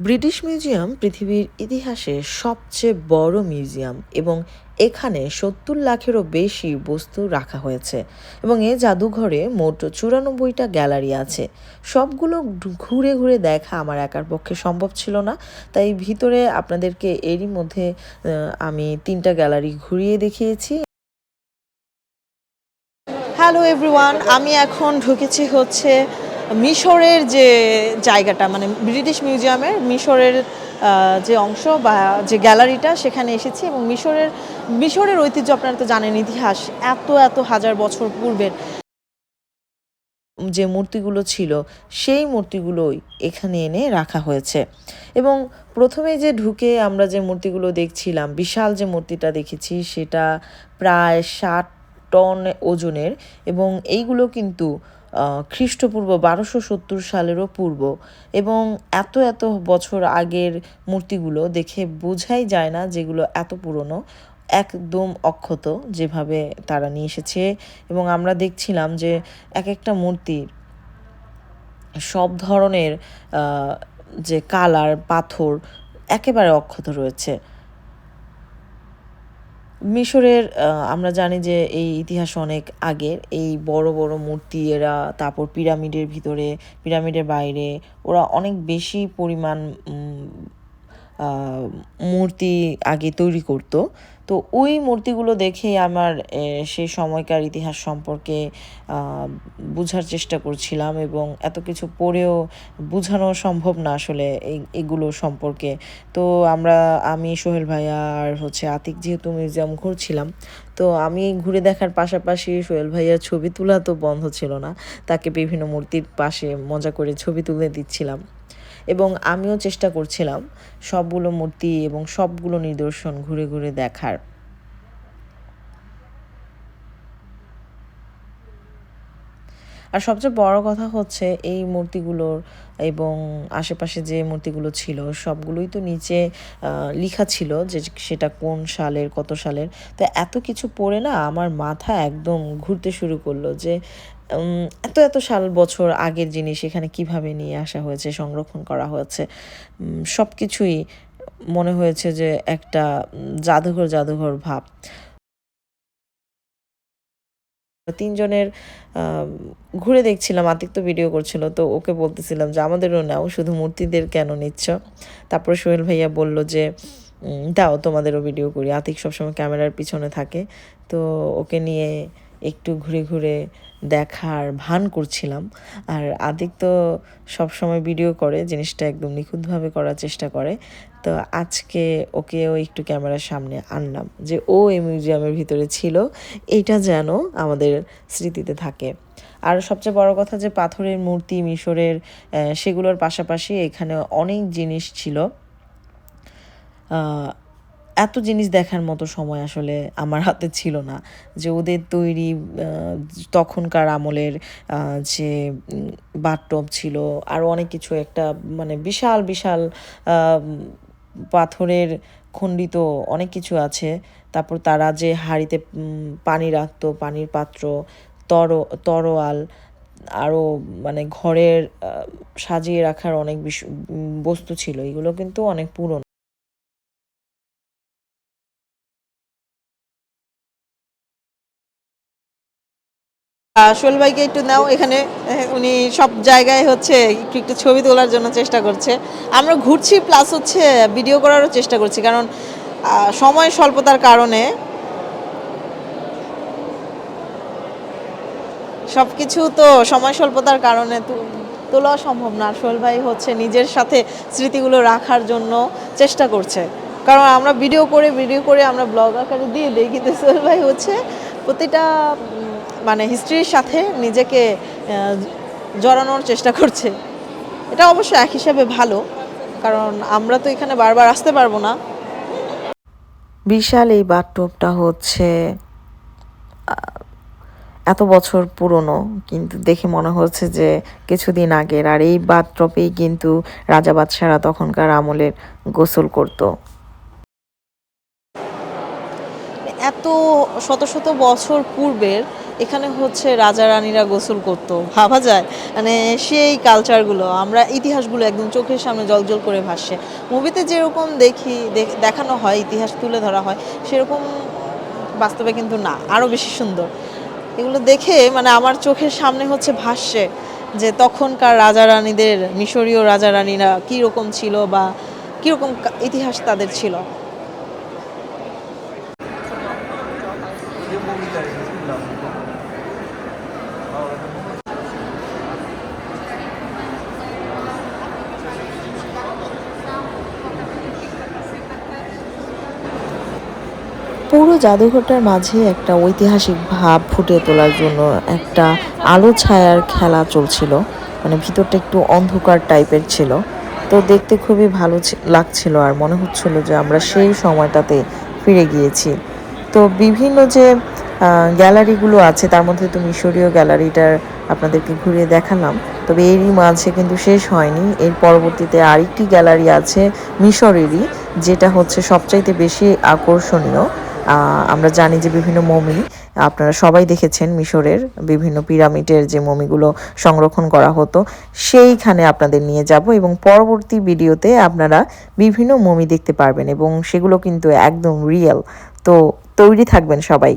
British museum পৃথিবীর ইতিহাসে সবচেয়ে বড় মিউজিয়াম এবং এখানে সত্তর লাখেরও বেশি বস্তু রাখা হয়েছে এবং এ জাদুঘরে মোট চুরানব্বইটা গ্যালারি আছে। সবগুলো ঘুরে ঘুরে দেখা আমার একার পক্ষে সম্ভব ছিল না, তাই ভিতরে আপনাদেরকে এরই মধ্যে আমি তিনটা গ্যালারি ঘুরিয়ে দেখিয়েছি। হ্যালো এভরিওয়ান আমি এখন ঢুকেছি হচ্ছে মিশরের যে জায়গাটা মানে ব্রিটিশ মিউজিয়ামের মিশরের যে অংশ বা যে গ্যালারিটা, সেখানে এসেছি এবং মিশরের মিশরের ঐতিহ্য আপনারা তো জানেন ইতিহাস, এত এত হাজার বছর পূর্বের যে মূর্তিগুলো ছিল, সেই মূর্তিগুলোই এখানে এনে রাখা হয়েছে। এবং প্রথমে যে ঢুকে আমরা যে মূর্তিগুলো দেখছিলাম, বিশাল যে মূর্তিটা দেখেছি, সেটা প্রায় ষাট টন ওজনের এবং এইগুলো কিন্তু খ্রিস্টপূর্ব বারোশো সত্তর সালেরও পূর্ব। এবং এত এত বছর আগের মূর্তিগুলো দেখে বোঝাই যায় না যেগুলো এত পুরনো। একদম অক্ষত যেভাবে তারা নিয়ে এসেছে। এবং আমরা দেখছিলাম যে এক একটা মূর্তির সব ধরনের যে কালার, পাথর একেবারে অক্ষত রয়েছে। মিশরের আমরা জানি যে এই ইতিহাস অনেক আগের। এই বড় বড় মূর্তি, এরা তারপর পিরামিডের ভিতরে, পিরামিডের বাইরে, ওরা অনেক বেশি পরিমাণ মূর্তি আগে তৈরি করতো। তো ওই মূর্তিগুলো দেখেই আমার সেই সময়কার ইতিহাস সম্পর্কে বোঝার চেষ্টা করছিলাম এবং এত কিছু পড়েও বোঝানো সম্ভব না আসলে এগুলো সম্পর্কে। তো আমরা, আমি, সোহেল ভাইয়া আর হচ্ছে আতিক যেহেতু মিউজিয়াম ঘুরছিলাম, তো আমি ঘুরে দেখার পাশাপাশি সোহেল ভাইয়ার ছবি তোলা তো বন্ধ ছিল না, তাকে বিভিন্ন মূর্তির পাশে মজা করে ছবি তুলে দিচ্ছিলাম। এবং আমিও চেষ্টা করছিলাম সবগুলো মূর্তি এবং সবগুলো নিদর্শন ঘুরে ঘুরে দেখার। আর সবচেয়ে বড় কথা হচ্ছে এই মূর্তিগুলোর এবং আশেপাশে যে মূর্তিগুলো ছিল, সবগুলোই তো নিচে লেখা ছিল যে সেটা কোন সালের, কত সালের। তো এত কিছু পড়ে না আমার মাথা একদম ঘুরতে শুরু করল যে এত এত সাল বছর আগের জিনিস এখানে কীভাবে নিয়ে আসা হয়েছে, সংরক্ষণ করা হয়েছে। সব কিছুই মনে হয়েছে যে একটা জাদুঘর জাদুঘর ভাব। তিনজনের ঘুরে দেখছিলাম আতিক তো ভিডিও করছিল, তো ওকে বলতেছিলাম যে আমাদেরও নাও, শুধু মূর্তিদের কেন নিচ্ছ? তারপর সোহেল ভাইয়া বলল যে দাও তোমাদেরও ভিডিও করি। আতিক সবসময় ক্যামেরার পিছনে থাকে, তো ওকে নিয়ে একটু ঘুরে ঘুরে দেখার ভান করছিলাম। আর আদিক তো সবসময় ভিডিও করে, জিনিসটা একদম নিখুঁতভাবে করার চেষ্টা করে। তো আজকে ওকেও একটু ক্যামেরার সামনে আনলাম যে ও এই মিউজিয়ামের ভিতরে ছিল, এটা যেন আমাদের স্মৃতিতে থাকে। আর সবচেয়ে বড় কথা যে পাথরের মূর্তি, মিশরের সেগুলোর পাশাপাশি এখানে অনেক জিনিস ছিল। এত জিনিস দেখার মতো সময় আসলে আমার হাতে ছিল না যে ওদের তৈরি তখনকার আমলের যে বাথটব ছিল আরও অনেক কিছু একটা মানে বিশাল বিশাল পাথরের খণ্ডিত অনেক কিছু আছে। তারপর তারা যে হাঁড়িতে পানি রাখতো, পানির পাত্র, তর, তরোয়াল আরও মানে ঘরের সাজিয়ে রাখার অনেক বস্তু ছিল। এগুলো কিন্তু অনেক পুরনো। সোহেল ভাইকে একটু নাও, এখানে উনি সব জায়গায় হচ্ছে একটু একটু ছবি তোলার জন্য চেষ্টা করছে। আমরা ঘুরছি প্লাস হচ্ছে ভিডিও করারও চেষ্টা করছি, কারণ সময় স্বল্পতার কারণে সব কিছু তো সময় স্বল্পতার কারণে তোলা সম্ভব না। সোহেল ভাই হচ্ছে নিজের সাথে স্মৃতিগুলো রাখার জন্য চেষ্টা করছে। কারণ আমরা ভিডিও করে ভিডিও করে আমরা ব্লগ আকারে দিয়ে দিই কিন্তু সোহেল ভাই হচ্ছে প্রতিটা মানে হিস্ট্রির সাথে নিজেকে জড়ানোর চেষ্টা করছে। এটা অবশ্য এক হিসাবে ভালো, কারণ আমরা তো এখানে বারবার আসতে পারব না। বিশাল এই বাথটবটা হচ্ছে এত বছর পুরনো, কিন্তু দেখে মনে হচ্ছে যে কিছুদিন আগের। আর এই বাথটবেই কিন্তু রাজা বাদশারা তখনকার আমলের গোসল করতো। এত শত শত বছর পূর্বের এখানে হচ্ছে রাজা রানীরা গোসল করতো, ভাবা যায়? মানে সেই কালচারগুলো আমরা ইতিহাসগুলো একদম চোখের সামনে জলজল করে ভাসছে। মুভিতে যেরকম দেখি, দেখ- দেখানো হয়, ইতিহাস তুলে ধরা হয়, সেরকম বাস্তবে কিন্তু না আরও বেশি সুন্দর। এগুলো দেখে মানে আমার চোখের সামনে হচ্ছে ভাসছে যে তখনকার রাজা রানীদের, মিশরীয় রাজা রানীরা কীরকম ছিল বা কীরকম ইতিহাস তাদের ছিল। জাদুঘরটার মাঝে একটা ঐতিহাসিক ভাব ফুটিয়ে তোলার জন্য একটা আলো ছায়ার খেলা চলছিল। মানে ভিতরটা একটু অন্ধকার টাইপের ছিল। তো দেখতে খুবই ভালো লাগছিল আর মনে হচ্ছিল যে আমরা সেই সময়টাতে ফিরে গিয়েছি। তো বিভিন্ন যে গ্যালারিগুলো আছে, তার মধ্যে তো মিশরীয় গ্যালারিটার আপনাদেরকে ঘুরিয়ে দেখালাম। তবে এরই মাঝে কিন্তু শেষ হয়নি। এর পরবর্তীতে আরেকটি গ্যালারি আছে মিশরেরই, যেটা হচ্ছে সবচাইতে বেশি আকর্ষণীয়। আমরা জানি যে বিভিন্ন মমি, আপনারা সবাই দেখেছেন মিশরের বিভিন্ন পিরামিডের যে মমিগুলো সংরক্ষণ করা হতো, সেইখানে আপনাদের নিয়ে যাব এবং পরবর্তী ভিডিওতে আপনারা বিভিন্ন মমি দেখতে পারবেন এবং সেগুলো কিন্তু একদম রিয়েল তো তৈরি থাকবেন সবাই।